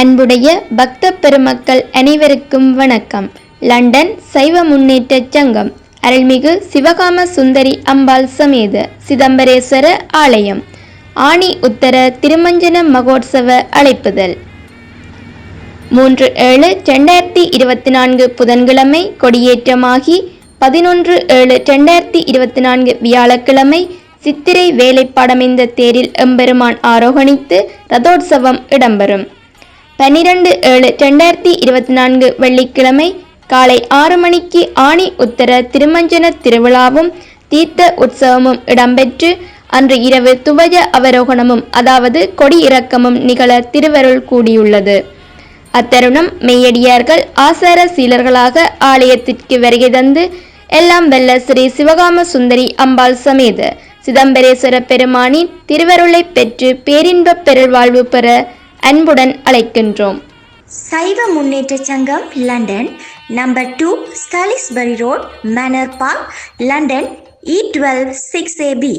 அன்புடைய பக்த பெருமக்கள் அனைவருக்கும் வணக்கம். லண்டன் சைவ முன்னேற்றச் சங்கம் அருள்மிகு சிவகாம சுந்தரி அம்பாள் சமேத சிதம்பரேஸ்வர ஆலயம். ஆணி உத்தர திருமஞ்சன மகோத்சவ அழைப்புதல். மூன்று ஏழு ரெண்டாயிரத்தி இருபத்தி நான்கு புதன்கிழமை கொடியேற்றமாகி பதினொன்று ஏழு ரெண்டாயிரத்தி இருபத்தி நான்கு வியாழக்கிழமை சித்திரை வேலைப்பாடமைந்த தேரில் எம்பெருமான் ஆரோகணித்து ரதோற்சவம் இடம்பெறும். பன்னிரண்டு ஏழு ரெண்டாயிரத்தி இருபத்தி நான்கு வெள்ளிக்கிழமை காலை ஆறு மணிக்கு ஆணி உத்தர திருமஞ்சன திருவிழாவும் தீர்த்த உற்சவமும் இடம்பெற்று அன்று இரவு துவஜ அவரோகணமும் அதாவது கொடி இறக்கமும் நிகழ திருவருள் கூடியுள்ளது. அத்தருணம் மெய்யடியார்கள் ஆசார சீலர்களாக ஆலயத்திற்கு வருகை தந்து எல்லாம் வெல்ல ஸ்ரீ சிவகாம சுந்தரி அம்பாள் சமேத சிதம்பரேஸ்வர பெருமானின் திருவருளை பெற்று பேரின்பப் பெருள்வாழ்வு பெற அன்புடன் அழைக்கின்றோம். Saiva Munnetra Sangam London. Number two Salisbury road manor park London. E twelve six AB